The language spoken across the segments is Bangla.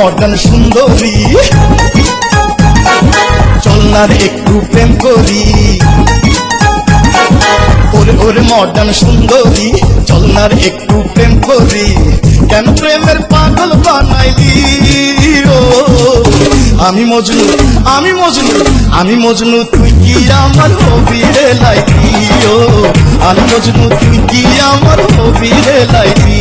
মডার্ন সুন্দরী। চল না রে একটু প্রেম করি। ওরে ওরে মডার্ন সুন্দরী, চল না রে একটু প্রেম করি। কেন প্রেমের পাগল বানাইলি ও আমি মজনু আমি মজনু আমি মজনু, তুই কি আমার হবি রে ও আমি মজনু, তুই কি আমার হবি রে লাইলি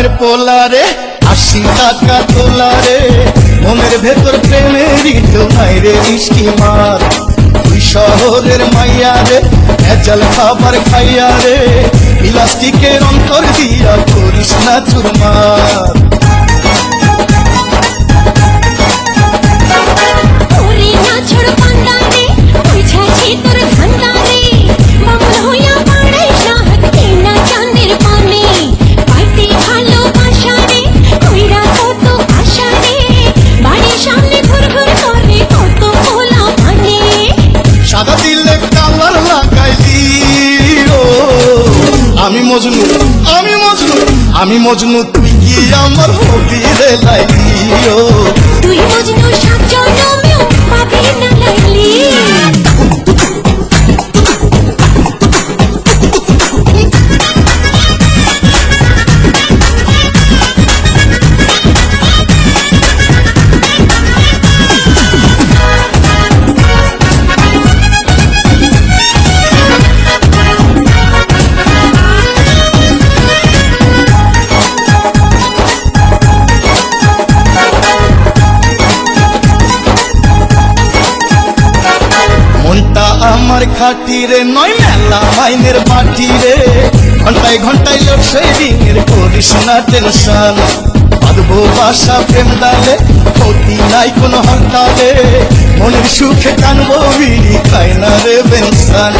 গ্রামের পোলারে, আশি টাকা তোলারে, মনের ভেতর প্রেমের মাইরে মিষ্টি মার তুই শহরের মাইয়া রে ভেজাল খাবার খাইয়া রে প্লাস্টিকের অন্তর দিয়া করিস না চুরমার। দিলে কালার লাগাইলি ও আমি মজনু আমি মজনু আমি মজনু, তুই কি আমার হবি রে লাইলি ও তুই আমার খাতিরে নয় মেলা মাইনের বাটিরে ঘন্টায় ঘন্টায় লোডশেডিং এর করিস না টেনশন বাঁধবো বাসা প্রেম দালে ক্ষতি নাই কোনো হরতালে। মনের সুখে টানবো বিড়ি খাই না রে বেনসান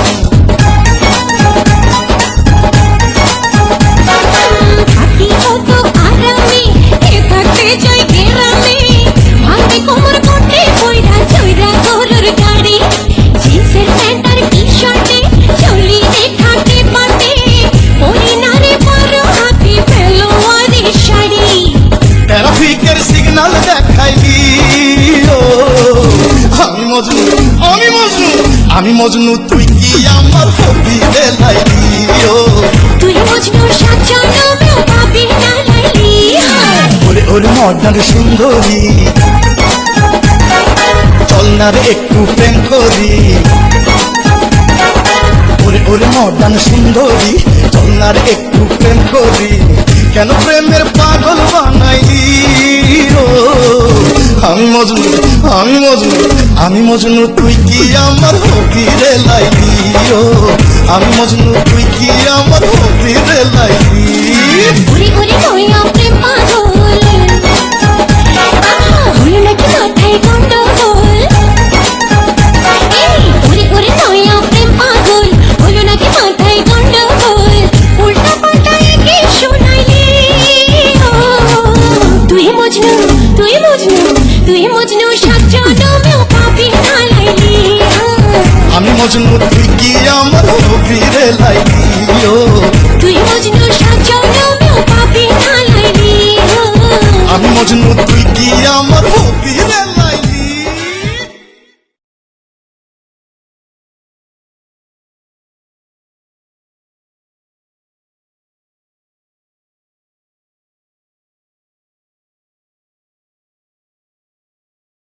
আমি মজনু তুই কি আমার হবি লাইলি ও তুই মজনু সাজানো পাবি না লাইলি ওরে ওরে মডার সুন্দরী। চল না রে একটু প্রেম করি। ওরে ওরে সুন্দরী চল না রে একটু প্রেম করি। কেন প্রেমের পাগল বানাইলি? ও আমি মজনু আমি মজনু আমি মজনু, তুই কি আমার হবি রে লাইলি ও? আমি মজনু, তুই কি আমার হবি রে লাইলি? উড়ি উড়ি নয়া প্রেম পাগল হলো নাকি মাথায় গন্ডগোল? তুই মজনু তুই মজনু তুই মজনু। আমি মজনু তুই